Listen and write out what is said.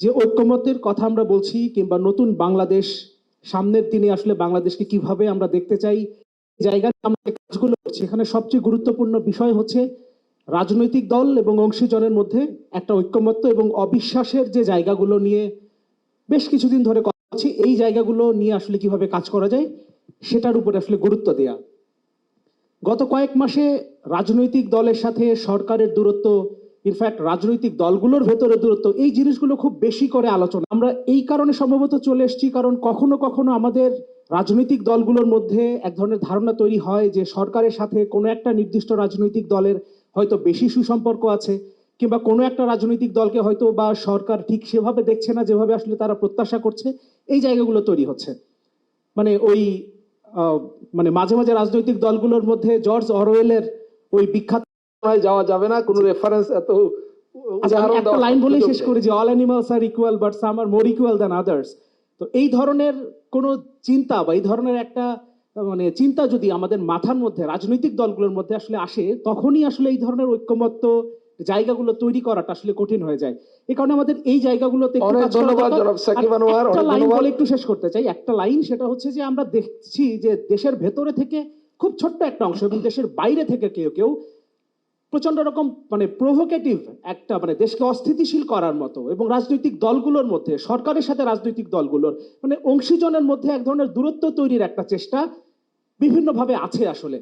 যে ঐক্যমতের কথা আমরা বলছি কিংবা নতুন বাংলাদেশ, সামনের দিনে আসলে বাংলাদেশকে কীভাবে আমরা দেখতে চাই জায়গায় আমরা কাজগুলো করছি এখানে সবচেয়ে গুরুত্বপূর্ণ বিষয় হচ্ছে রাজনৈতিক দল এবং অংশীজনের মধ্যে একটা ঐক্যমত্য এবং অবিশ্বাসের যে জায়গাগুলো নিয়ে বেশ কিছুদিন ধরে কথা হচ্ছে এই জায়গাগুলো নিয়ে আসলে কীভাবে কাজ করা যায়, সেটার উপরে আসলে গুরুত্ব দেয়া। গত কয়েক মাসে রাজনৈতিক দলের সাথে সরকারের দূরত্ব ইনফ্যাক্ট রাজনৈতিক দলগুলোর ভেতরে দূরত্ব, এই জিনিসগুলো খুব বেশি করে আলোচনা। আমরা এই কারণে সম্ভবত চলে এসেছি, কারণ কখনো কখনো আমাদের রাজনৈতিক দলগুলোর মধ্যে এক ধরনের ধারণা তৈরি হয় যে সরকারের সাথে কোনো একটা নির্দিষ্ট রাজনৈতিক দলের হয়তো বেশি সুসম্পর্ক আছে, কিংবা কোনো একটা রাজনৈতিক দলকে হয়তো বা সরকার ঠিক সেভাবে দেখছে না, যেভাবে আসলে তারা প্রত্যাশা করছে, এই জায়গাগুলো তৈরি হচ্ছে। মানে ওই মানে মাঝে মাঝে রাজনৈতিক দলগুলোর মধ্যে জর্জ অরওয়েলের ওই বিখ্যাত যাওয়া যাবে না? কোনো রেফারেন্স এত আচ্ছা, একটা লাইন বলেই শেষ। করি যে all animals are equal but some are more equal than others তো এই ধরনের কোনো চিন্তা বা এই ধরনের একটা মানে চিন্তা যদি আমাদের মাথার মধ্যে রাজনৈতিক দলগুলোর মধ্যে আসলে আসে তখনই আসলে এই ধরনের ঐক্যমত্য জায়গাগুলো তৈরি করাটা আসলে কঠিন হয়ে যায়। এই কারণে আমাদের এই জায়গাগুলোতে একটু অনেক কাজ করা ধন্যবাদ জনাব সাকিব আনোয়ার, একটা লাইন বলে একটু শেষ করতে চাই। একটা লাইন সেটা হচ্ছে যে আমরা দেখছি যে দেশের ভেতরে থেকে খুব ছোট্ট একটা অংশ এবং দেশের বাইরে থেকে কেউ কেউ প্রচণ্ড রকম মানে প্রভোকেটিভ একটা মানে দেশকে অস্থিতিশীল করার মতো এবং রাজনৈতিক দলগুলোর মধ্যে, সরকারের সাথে রাজনৈতিক দলগুলোর মানে অংশীজনের মধ্যে এক ধরনের দূরত্ব তৈরির একটা চেষ্টা বিভিন্নভাবে আছে আসলে।